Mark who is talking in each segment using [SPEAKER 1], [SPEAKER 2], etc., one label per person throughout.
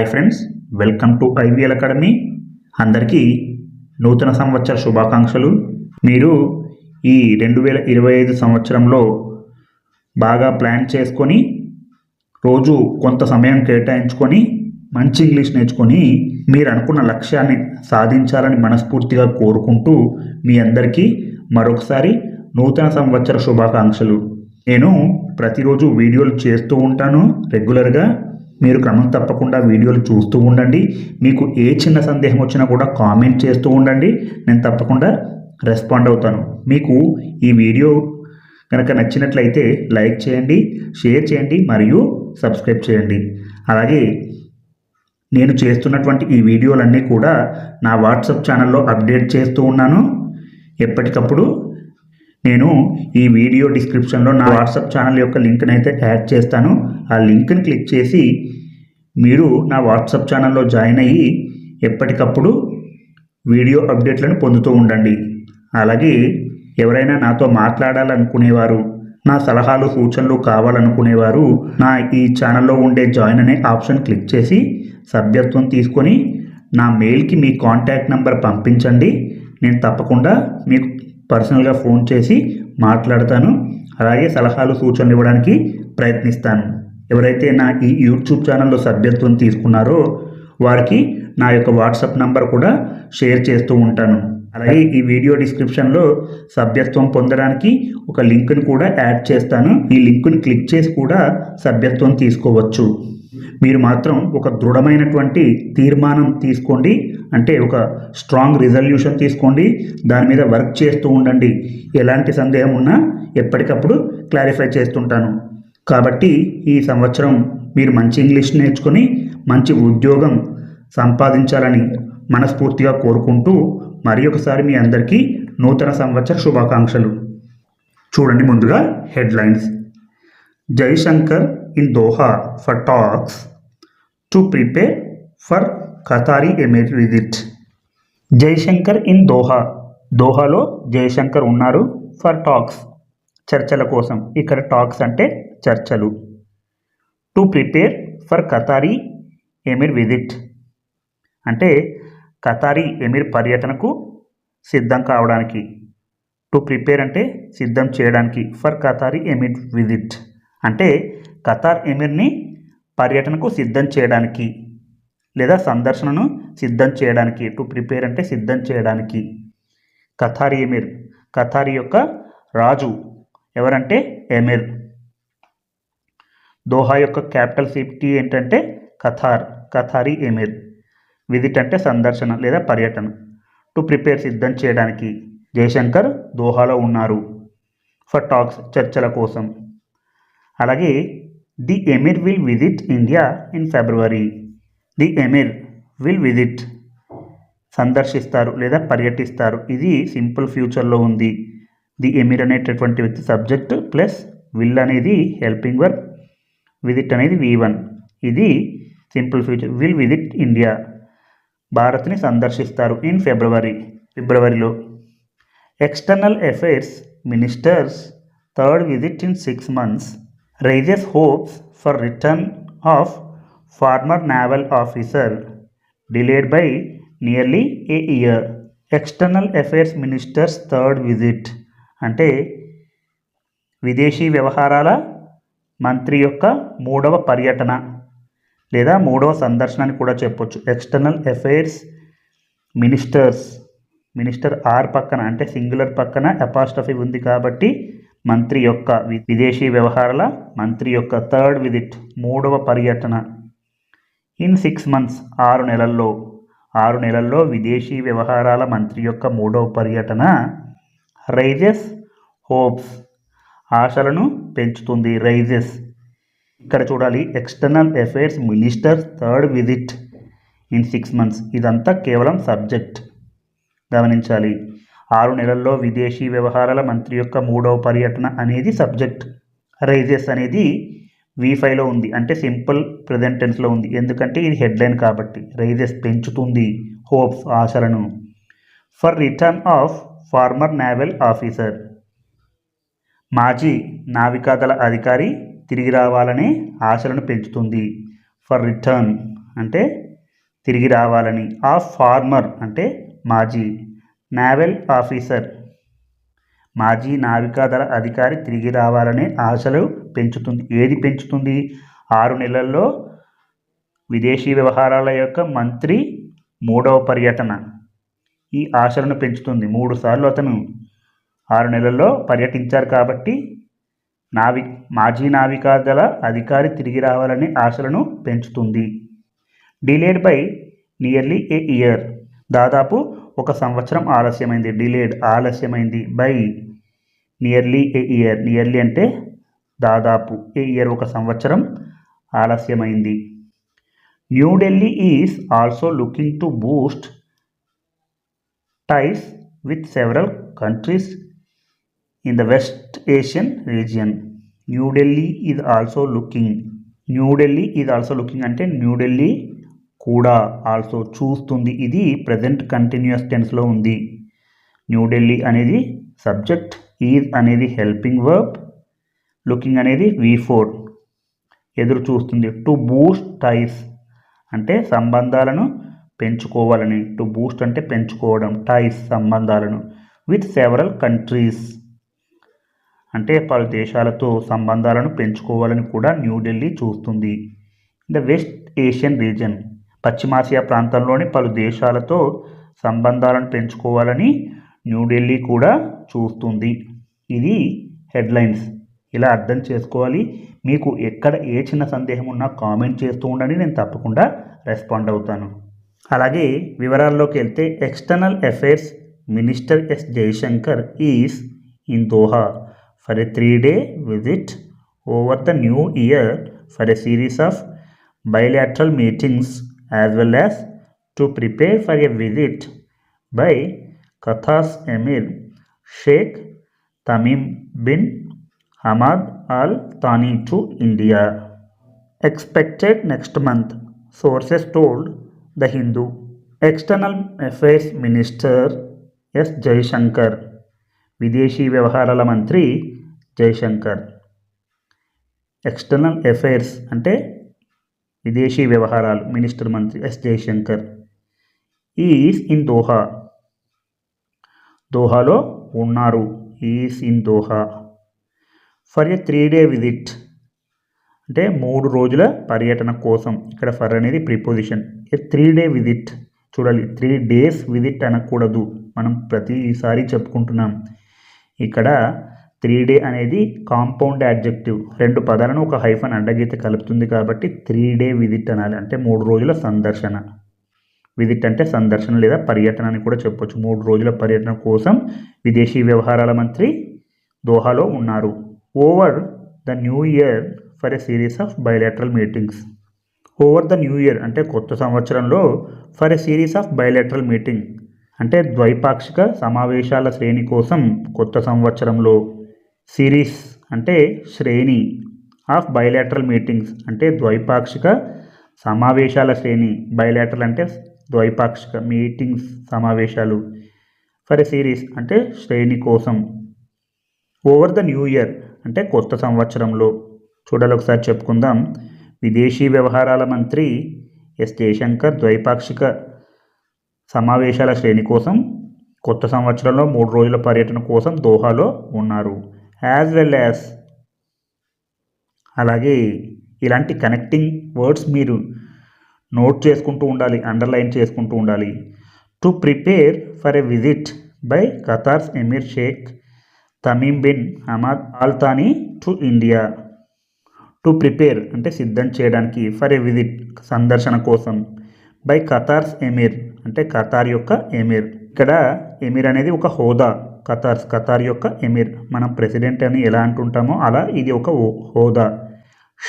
[SPEAKER 1] Hi friends welcome to IVL academy అందరికీ నూతన సంవత్సర శుభాకాంక్షలు. మీరు ఈ రెండు వేల ఇరవై ఐదు సంవత్సరంలో బాగా ప్లాన్ చేసుకొని రోజు కొంత సమయం కేటాయించుకొని మంచి ఇంగ్లీష్ నేర్చుకొని మీరు అనుకున్న లక్ష్యాన్ని సాధించాలని మనస్ఫూర్తిగా కోరుకుంటూ మీ అందరికీ మరొకసారి నూతన సంవత్సర శుభాకాంక్షలు. నేను ప్రతిరోజు వీడియోలు చేస్తూ ఉంటాను రెగ్యులర్గా మీరు క్రమం తప్పకుండా వీడియోలు చూస్తూ ఉండండి. మీకు ఏ చిన్న సందేహం వచ్చినా కూడా కామెంట్ చేస్తూ ఉండండి. నేను తప్పకుండా రెస్పాండ్ అవుతాను. మీకు ఈ వీడియో కనుక నచ్చినట్లయితే లైక్ చేయండి షేర్ చేయండి మరియు సబ్స్క్రైబ్ చేయండి. అలాగే నేను చేస్తున్నటువంటి ఈ వీడియోలన్నీ కూడా నా వాట్సాప్ ఛానల్లో అప్డేట్ చేస్తూ ఉన్నాను. ఎప్పటికప్పుడు నేను ఈ వీడియో డిస్క్రిప్షన్లో నా వాట్సాప్ ఛానల్ యొక్క లింక్ని అయితే యాడ్ చేస్తాను. ఆ లింక్ని క్లిక్ చేసి మీరు నా వాట్సాప్ ఛానల్లో జాయిన్ అయ్యి ఎప్పటికప్పుడు వీడియో అప్డేట్లను పొందుతూ ఉండండి. అలాగే ఎవరైనా నాతో మాట్లాడాలనుకునేవారు నా సలహాలు సూచనలు కావాలనుకునేవారు నా ఈ ఛానల్లో ఉండే జాయిన్ అనే ఆప్షన్ క్లిక్ చేసి సభ్యత్వం తీసుకొని నా మెయిల్కి మీ కాంటాక్ట్ నెంబర్ పంపించండి. నేను తప్పకుండా మీకు పర్సనల్గా ఫోన్ చేసి మాట్లాడతాను. అలాగే సలహాలు సూచనలు ఇవ్వడానికి ప్రయత్నిస్తాను. ఎవరైతే నా ఈ యూట్యూబ్ ఛానల్లో సభ్యత్వం తీసుకున్నారో వారికి నా యొక్క వాట్సాప్ నంబర్ కూడా షేర్ చేస్తూ ఉంటాను. అలాగే ఈ వీడియో డిస్క్రిప్షన్లో సభ్యత్వం పొందడానికి ఒక లింక్ను కూడా యాడ్ చేస్తాను. ఈ లింక్ను క్లిక్ చేసి కూడా సభ్యత్వం తీసుకోవచ్చు. మీరు మాత్రం ఒక దృఢమైనటువంటి తీర్మానం తీసుకోండి. అంటే ఒక స్ట్రాంగ్ రిజల్యూషన్ తీసుకోండి. దాని మీద వర్క్ చేస్తూ ఉండండి. ఎలాంటి సందేహం ఉన్నా ఎప్పటికప్పుడు క్లారిఫై చేస్తుంటాను. కాబట్టి ఈ సంవత్సరం మీరు మంచి ఇంగ్లీష్ నేర్చుకొని మంచి ఉద్యోగం సంపాదించాలని మనస్ఫూర్తిగా కోరుకుంటూ మరి ఒకసారి మీ అందరికీ నూతన సంవత్సర శుభాకాంక్షలు. చూడండి ముందుగా headlines Jaishankar in Doha for talks to prepare for Qatari emir visit Jaishankar in Doha దోహాలో Jaishankar ఉన్నారు ఫర్ టాక్స్ చర్చల కోసం. ఇక్కడ టాక్స్ అంటే చర్చలు. To prepare for Qatari emir visit అంటే కతారీ ఎమిర్ పర్యటనకు సిద్ధం కావడానికి. టు ప్రిపేర్ అంటే సిద్ధం చేయడానికి ఫర్ కతారీ ఎమిర్ విజిట్ అంటే ఖతార్ ఎమిర్ని పర్యటనకు సిద్ధం చేయడానికి లేదా సందర్శనను సిద్ధం చేయడానికి టు ప్రిపేర్ అంటే సిద్ధం చేయడానికి. ఖతార్ ఎమిర్ ఖతార్ యొక్క రాజు ఎవరంటే ఎమిర్. దోహా యొక్క క్యాపిటల్ సిటీ ఏంటంటే ఖతార్ ఖతారీ ఎమిర్. విజిట్ అంటే సందర్శన లేదా పర్యటన. టు ప్రిపేర్ సిద్ధం చేయడానికి జయశంకర్ దోహాలో ఉన్నారు. ఫర్ టాక్స్ చర్చల కోసం. అలాగే the emir will visit India in February the emir will visit సందర్శిస్తారు లేదా పర్యటిస్తారు. ఇది సింపుల్ ఫ్యూచర్లో ఉంది. ది ఎమిర్ అనేటటువంటి విత్ సబ్జెక్ట్ ప్లస్ విల్ అనేది హెల్పింగ్ వర్క్ విజిట్ అనేది వి వన్ ఇది simple future. Will visit India భారత్ని సందర్శిస్తారు ఇన్ ఫిబ్రవరి ఫిబ్రవరిలో external affairs ministers third visit in six months raises hopes for return of former naval officer delayed by nearly a year external affairs minister's third visit అంటే విదేశీ వ్యవహారాల మంత్రి యొక్క మూడవ పర్యటన లేదా మూడవ సందర్శన అని కూడా చెప్పొచ్చు. External affairs ministers minister R పక్కన అంటే సింగులర్ పక్కన అపాస్టఫీ ఉంది కాబట్టి మంత్రి యొక్క వి- విదేశీ వ్యవహారాల మంత్రి యొక్క థర్డ్ విజిట్ మూడవ పర్యటన. ఇన్ సిక్స్ మంత్స్ ఆరు నెలల్లో ఆరు నెలల్లో విదేశీ వ్యవహారాల మంత్రి యొక్క మూడవ పర్యటన రైజెస్ హోప్స్ ఆశలను పెంచుతుంది రైజెస్. ఇక్కడ చూడాలి external affairs minister third visit in six months. ఇదంతా కేవలం సబ్జెక్ట్. గమనించాలి ఆరు నెలల్లో విదేశీ వ్యవహారాల మంత్రి యొక్క మూడవ పర్యటన అనేది సబ్జెక్ట్. రైజెస్ అనేది వి ఫైవ్లో ఉంది. అంటే సింపుల్ ప్రజెంట్ టెన్స్లో ఉంది. ఎందుకంటే ఇది హెడ్లైన్ కాబట్టి రైజెస్ పెంచుతుంది హోప్స్ ఆశలను. For return of former naval officer. మాజీ నావికాదళ అధికారి తిరిగి రావాలనే ఆశలను పెంచుతుంది. ఫర్ రిటర్న్ అంటే తిరిగి రావాలని. ఆఫ్ ఫార్మర్ అంటే మాజీ. నావెల్ ఆఫీసర్ మాజీ నావికాదళ అధికారి తిరిగి రావాలనే ఆశలు పెంచుతుంది. ఏది పెంచుతుంది? ఆరు నెలల్లో విదేశీ వ్యవహారాల యొక్క మంత్రి మూడవ పర్యటన. ఈ ఆశలను పెంచుతుంది. మూడు సార్లు అతను ఆరు నెలల్లో పర్యటించారు కాబట్టి నావి మాజీ నావికాదళ అధికారి తిరిగి రావాలనే ఆశలను పెంచుతుంది. Delayed by nearly a year. దాదాపు ఒక సంవత్సరం ఆలస్యమైంది డిలేడ్ ఆలస్యమైంది by nearly a year nearly అంటే దాదాపు ఏ ఇయర్ ఒక సంవత్సరం ఆలస్యమైంది. New Delhi is also looking to boost ties with several countries in the West Asian region New Delhi is also looking New Delhi is also looking అంటే న్యూఢిల్లీ కూడా also చూస్తుంది. ఇది present continuous టెన్స్లో ఉంది. న్యూఢిల్లీ అనేది subject is అనేది helping verb looking అనేది V four ఎదురు చూస్తుంది. టు బూస్ట్ టైస్ అంటే సంబంధాలను పెంచుకోవాలని. టు బూస్ట్ అంటే పెంచుకోవడం టైస్ సంబంధాలను విత్ సెవరల్ కంట్రీస్ అంటే పలు దేశాలతో సంబంధాలను పెంచుకోవాలని కూడా న్యూఢిల్లీ చూస్తుంది. ద వెస్ట్ ఏషియన్ రీజన్ పశ్చిమాసియా ప్రాంతంలోని పలు దేశాలతో సంబంధాలను పెంచుకోవాలని న్యూఢిల్లీ కూడా చూస్తుంది. ఇది హెడ్లైన్స్. ఇలా అర్థం చేసుకోవాలి. మీకు ఎక్కడ ఏ చిన్న సందేహం ఉన్నా కామెంట్ చేస్తూ ఉండండి. నేను తప్పకుండా రెస్పాండ్ అవుతాను. అలాగే వివరాల్లోకి వెళ్తే external affairs minister S. Jaishankar is in Doha for a three day visit over the new year for a series of bilateral meetings as well as to prepare for a visit by Qatar's Emir Sheikh Tamim bin Hamad Al Thani to India. Expected next month, sources told The Hindu. External Affairs Minister S Jaishankar విదేశీ వ్యవహారాల మంత్రి Jaishankar external affairs అంటే విదేశీ వ్యవహారాలు minister మంత్రి S Jaishankar. Is in Doha. దోహాలో ఉన్నారు. Is in Doha. For a three day visit. అంటే మూడు రోజుల పర్యటన కోసం. ఇక్కడ ఫర్ అనేది preposition. A three day visit. చూడాలి. త్రీ డేస్ విజిట్ అనకూడదు. మనం ప్రతిసారి చెప్పుకుంటున్నాం. ఇక్కడ త్రీ డే అనేది కాంపౌండ్ యాడ్జెక్టివ్ రెండు పదాలను ఒక హైఫన్ అండగీత కలుపుతుంది కాబట్టి త్రీ డే విజిట్ అనాలి. అంటే మూడు రోజుల సందర్శన. విజిట్ అంటే సందర్శన లేదా పర్యటన అని కూడా చెప్పొచ్చు. మూడు రోజుల పర్యటన కోసం విదేశీ వ్యవహారాల మంత్రి దోహాలో ఉన్నారు. Over the new year for a series of bilateral meetings over the new year అంటే కొత్త సంవత్సరంలో for a series of bilateral meeting అంటే ద్వైపాక్షిక సమావేశాల శ్రేణి కోసం కొత్త సంవత్సరంలో. సిరీస్ అంటే శ్రేణి ఆఫ్ బయలాటరల్ మీటింగ్స్ అంటే ద్వైపాక్షిక సమావేశాల శ్రేణి. బయలాటరల్ అంటే ద్వైపాక్షిక మీటింగ్స్ సమావేశాలు. ఫర్ ఎ సిరీస్ అంటే శ్రేణి కోసం. ఓవర్ ద న్యూ ఇయర్ అంటే కొత్త సంవత్సరంలో. చూడాలి ఒకసారి చెప్పుకుందాం. విదేశీ వ్యవహారాల మంత్రి ఎస్ జయశంకర్ ద్వైపాక్షిక సమావేశాల శ్రేణి కోసం కొత్త సంవత్సరంలో మూడు రోజుల పర్యటన కోసం దోహాలో ఉన్నారు. యాజ్ వెల్ యాజ్ అలాగే ఇలాంటి కనెక్టింగ్ వర్డ్స్ మీరు నోట్ చేసుకుంటూ ఉండాలి అండర్లైన్ చేసుకుంటూ ఉండాలి. To prepare for a visit by Qatar's emir Sheikh Tamim bin Hamad Al Thani to India to prepare అంటే సిద్ధం చేయడానికి ఫర్ ఎ విజిట్ సందర్శన కోసం బై ఖతార్స్ ఎమీర్ అంటే ఖతార్ యొక్క ఎమీర్ ఇక్కడ ఎమీర్ అనేది ఒక హోదా. ఖతార్స్ ఖతార్ యొక్క ఎమిర్. మనం ప్రెసిడెంట్ అని ఎలా అంటుంటామో అలా ఇది ఒక హో- హోదా.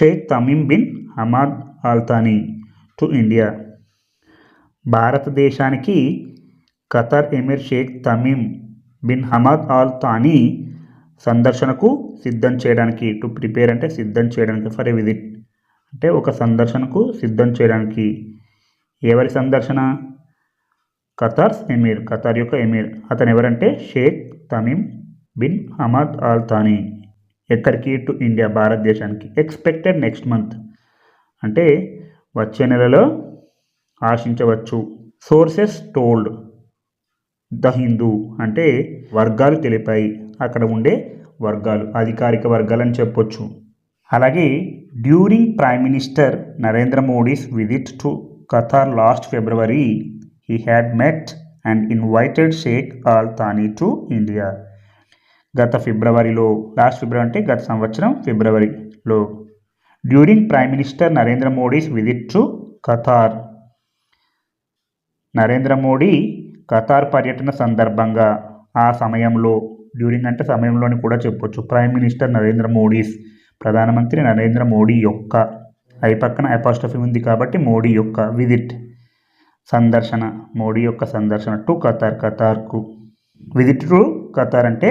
[SPEAKER 1] Sheikh Tamim bin Hamad Al Thani to India. భారతదేశానికి Qatar emir Sheikh Tamim bin Hamad Al Thani సందర్శనకు సిద్ధం చేయడానికి టు ప్రిపేర్ అంటే సిద్ధం చేయడానికి ఫర్ ఎ విజిట్ అంటే ఒక సందర్శనకు సిద్ధం చేయడానికి. ఎవరి సందర్శన? ఖతార్స్ ఎమీర్ ఖతార్ యొక్క ఎమీర్. అతను ఎవరంటే? Sheikh Tamim bin Hamad Al Thani ఎక్కడికి? టు ఇండియా భారతదేశానికి. Expected next month. అంటే వచ్చే నెలలో ఆశించవచ్చు. Sources told the Hindu. అంటే వర్గాలు తెలిపాయి. అక్కడ ఉండే వర్గాలు అధికారిక వర్గాలు అని చెప్పొచ్చు. అలాగే during prime minister Narendra Modi's visit to Qatar last February he had met and invited Sheikh Al Thani to India గత ఫిబ్రవరిలో లాస్ట్ ఫిబ్రవరి అంటే గత సంవత్సరం ఫిబ్రవరిలో during prime minister Narendra Modi's visit to Qatar Narendra Modi Qatar పర్యటన సందర్భంగా ఆ సమయంలో డ్యూరింగ్ అంటే సమయంలోని కూడా చెప్పొచ్చు ప్రైమ్ మినిస్టర్ నరేంద్ర మోడీస్ ప్రధానమంత్రి నరేంద్ర మోడీ యొక్క ఐ పక్కన అపాస్టఫీ ఉంది కాబట్టి మోడీ యొక్క విజిట్ సందర్శన మోడీ యొక్క సందర్శన టు ఖతార్ ఖతార్కు విజిట్ టు ఖతార్ అంటే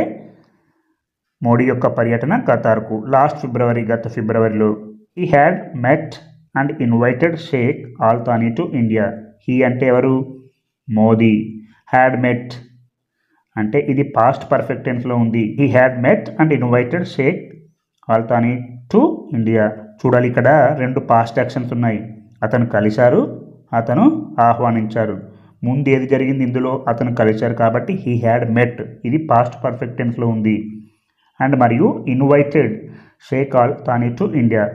[SPEAKER 1] మోడీ యొక్క పర్యటన ఖతార్కు. లాస్ట్ ఫిబ్రవరి గత ఫిబ్రవరిలో he had met and invited Sheikh Al Thani to India he అంటే ఎవరు? మోదీ. హ్యాడ్ మెట్ అంటే ఇది పాస్ట్ పర్ఫెక్ట్ టెన్స్లో ఉంది. He had met and invited Sheikh Al Thani to India చూడాలి ఇక్కడ రెండు పాస్ట్ యాక్షన్స్ ఉన్నాయి. అతను కలిశారు అతను ఆహ్వానించారు. ముందు ఏది జరిగింది ఇందులో అతను కలిశారు కాబట్టి హీ హ్యాడ్ మెట్ ఇది పాస్ట్ పర్ఫెక్ట్ టెన్స్లో ఉంది. అండ్ మరియు invited Sheikh Al Thani to India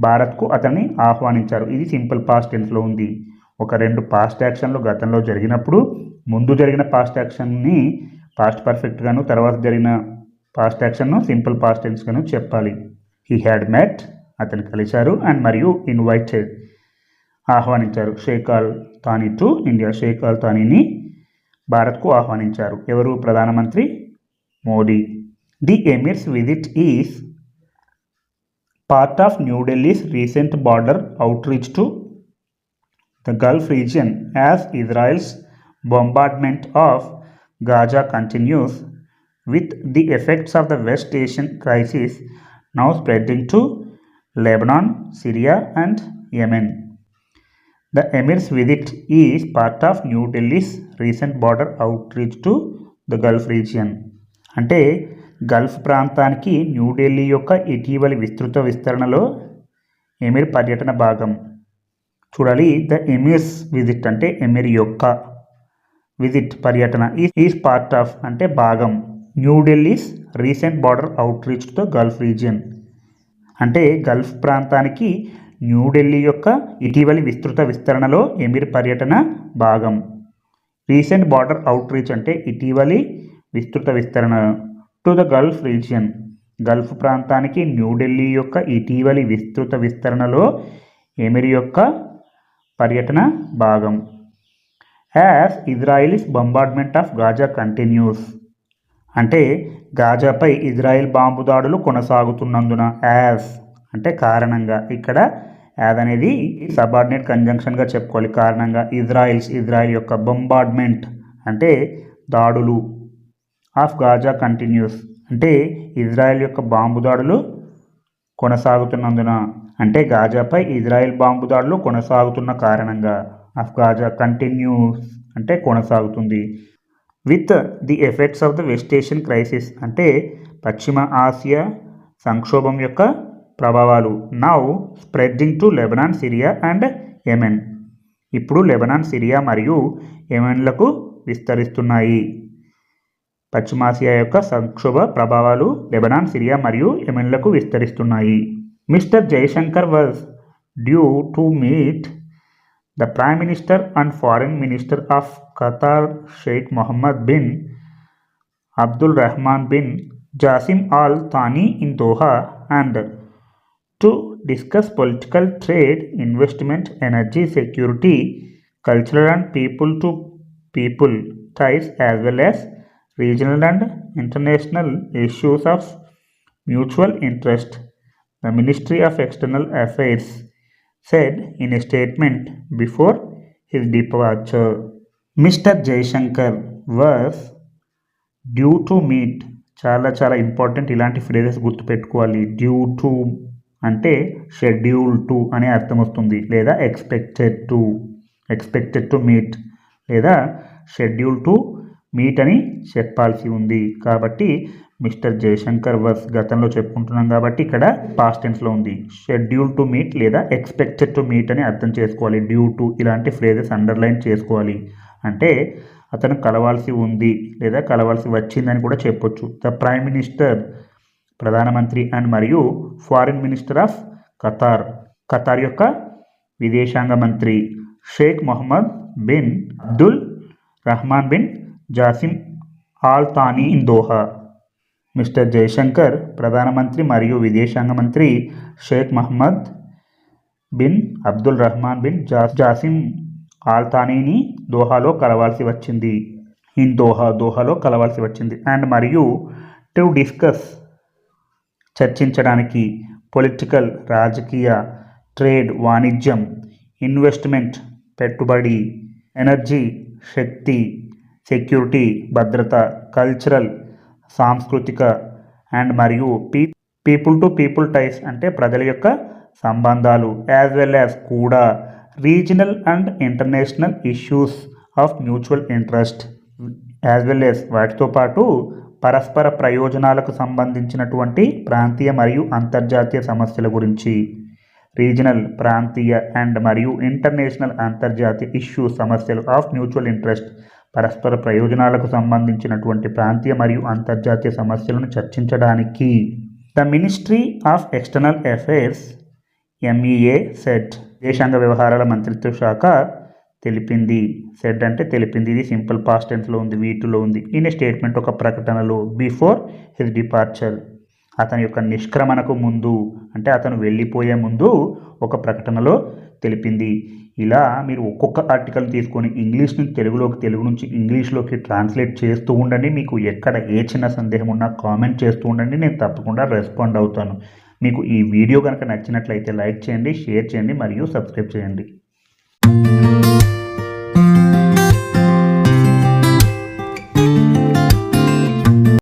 [SPEAKER 1] భారత్కు అతన్ని ఆహ్వానించారు. ఇది సింపుల్ పాస్ట్ టెన్స్లో ఉంది. ఒక రెండు పాస్ట్ యాక్షన్లు గతంలో జరిగినప్పుడు ముందు జరిగిన పాస్ట్ యాక్షన్ని పాస్ట్ పర్ఫెక్ట్గాను తర్వాత జరిగిన పాస్ట్ యాక్షన్ను సింపుల్ పాస్ట్ టెన్స్గాను చెప్పాలి. హీ హ్యాడ్ మెట్ అతను కలిశారు. అండ్ మరియు ఇన్వైటెడ్ ఆహ్వానించారు. Sheikh Al Thani to India. Sheikh Al థానీని భారత్కు ఆహ్వానించారు. ఎవరు? ప్రధానమంత్రి Modi. The emir's visit is part of New Delhi's recent border outreach to the Gulf region as Israel's bombardment of Gaza continues with the effects of the West Asian crisis now spreading to Lebanon Syria and Yemen. The emir's visit is part of New Delhi's recent border outreach to the Gulf region. అంటే Gulf ప్రాంతానికి న్యూఢిల్లీ యొక్క ఇటీవలి విస్తృత విస్తరణలో emir పర్యటన భాగం. చూడాలి the emir's visit అంటే ఎమిర్ యొక్క విజిట్ పర్యటన ఈస్ పార్ట్ ఆఫ్ అంటే భాగం. New Delhi's recent border outreach to Gulf region అంటే గల్ఫ్ ప్రాంతానికి న్యూఢిల్లీ యొక్క ఇటీవలి విస్తృత విస్తరణలో ఎమిర్ పర్యటన భాగం. రీసెంట్ బార్డర్ అవుట్రీచ్ అంటే ఇటీవలి విస్తృత విస్తరణ. To the Gulf region. Gulf ప్రాంతానికి న్యూఢిల్లీ యొక్క ఇటీవలి విస్తృత విస్తరణలో ఎమిర్ యొక్క పర్యటన భాగం. As Israelis bombardment of Gaza continues. అంటే గాజాపై ఇజ్రాయెల్ బాంబు దాడులు కొనసాగుతున్నందున యాజ్ అంటే కారణంగా ఇక్కడ యాజ్ అనేది సబార్డినేట్ కంజంక్షన్గా చెప్పుకోవాలి. కారణంగా ఇజ్రాయిల్స్ ఇజ్రాయిల్ యొక్క బొంబార్డ్మెంట్ అంటే దాడులు ఆఫ్ గాజా కంటిన్యూస్ అంటే ఇజ్రాయెల్ యొక్క బాంబు దాడులు కొనసాగుతున్నందున అంటే గాజాపై ఇజ్రాయెల్ బాంబు దాడులు కొనసాగుతున్న కారణంగా ఆఫ్ గాజా కంటిన్యూస్ అంటే కొనసాగుతుంది. With the effects of the West Asian crisis అంటే పశ్చిమ ఆసియా సంక్షోభం యొక్క ప్రభావాలు. Now spreading to Lebanon Syria and Yemen ఇప్పుడు లెబనాన్ సిరియా మరియు యెమెన్లకు విస్తరిస్తున్నాయి. పశ్చిమాసియా యొక్క సంక్షోభ ప్రభావాలు లెబనాన్ సిరియా మరియు యెమెన్లకు విస్తరిస్తున్నాయి. Mr Jaishankar was due to meet the prime minister and foreign minister of Qatar Sheikh Mohammed bin Abdul Rehman bin Jassim Al Thani in Doha and To discuss political trade investment energy security cultural and people to people ties as well as regional and international issues of mutual interest. The Ministry of External Affairs said in a statement before his departure. Mr. Jaishankar was due to meet చాలా చాలా important ఇలాంటి phrases గుర్తుపెట్టుకోవాలి due to అంటే schedule to అనే అర్థం వస్తుంది. లేదా expected to expected to meet లేదా షెడ్యూల్ టు మీట్ అని చెప్పాల్సి ఉంది. కాబట్టి మిస్టర్ జయశంకర్ వర్స్ గతంలో చెప్పుకుంటున్నాం కాబట్టి ఇక్కడ పాస్ట్ టెన్స్లో ఉంది. షెడ్యూల్ టు మీట్ లేదా ఎక్స్పెక్టెడ్ టు మీట్ అని అర్థం చేసుకోవాలి. డ్యూ టు ఇలాంటి ఫ్రేజెస్ అండర్లైన్ చేసుకోవాలి. అంటే అతను కలవాల్సి ఉంది లేదా కలవాల్సి వచ్చిందని కూడా చెప్పొచ్చు. ద ప్రైమ్ మినిస్టర్ ప్రధానమంత్రి అండ్ మరియు foreign minister of Qatar Qatar యొక్క విదేశాంగ మంత్రి Sheikh Mohammed bin Abdul Rahman bin Jassim Al Thani in Doha. Mister Jaishankar ప్రధానమంత్రి మరియు విదేశాంగ మంత్రి Sheikh Mohammed bin Abdul Rahman bin జా జాసిమ్ ఆల్తానీని దోహాలో కలవాల్సి వచ్చింది. ఇన్ దోహా దోహాలో కలవాల్సి వచ్చింది. అండ్ మరియు టు డిస్కస్ చర్చించడానికి పొలిటికల్ రాజకీయ ట్రేడ్ వాణిజ్యం ఇన్వెస్ట్మెంట్ పెట్టుబడి ఎనర్జీ శక్తి సెక్యూరిటీ భద్రత కల్చరల్ సాంస్కృతిక అండ్ మరియు P people to people ties అంటే ప్రజల యొక్క సంబంధాలు యాజ్ వెల్ యాజ్ కూడా regional and international issues of mutual interest as well as వాటితో పాటు పరస్పర ప్రయోజనాలకు సంబంధించినటువంటి ప్రాంతీయ మరియు అంతర్జాతీయ సమస్యల గురించి రీజనల్ ప్రాంతీయ అండ్ మరియు ఇంటర్నేషనల్ అంతర్జాతీయ ఇష్యూ సమస్యలు ఆఫ్ మ్యూచువల్ ఇంట్రెస్ట్ పరస్పర ప్రయోజనాలకు సంబంధించినటువంటి ప్రాంతీయ మరియు అంతర్జాతీయ సమస్యలను చర్చించడానికి. The ministry of external affairs MEA said విదేశాంగ వ్యవహారాల మంత్రిత్వ శాఖ తెలిపింది. సెడ్ అంటే తెలిపింది. ఇది సింపుల్ పాస్ట్ టెన్స్లో ఉంది వీటిలో ఉంది. ఈయన స్టేట్మెంట్ ఒక ప్రకటనలో బిఫోర్ హిజ్ డిపార్చర్. అతని యొక్క నిష్క్రమణకు ముందు అంటే అతను వెళ్ళిపోయే ముందు ఒక ప్రకటనలో తెలిపింది. ఇలా మీరు ఒక్కొక్క ఆర్టికల్ తీసుకొని ఇంగ్లీష్ నుంచి తెలుగులోకి తెలుగు నుంచి ఇంగ్లీష్లోకి ట్రాన్స్లేట్ చేస్తూ ఉండండి. మీకు ఎక్కడ ఏ చిన్న సందేహం ఉన్నా కామెంట్ చేస్తూ ఉండండి. నేను తప్పకుండా రెస్పాండ్ అవుతాను. మీకు ఈ వీడియో కనుక నచ్చినట్లయితే లైక్ చేయండి షేర్ చేయండి మరియు సబ్స్క్రైబ్ చేయండి.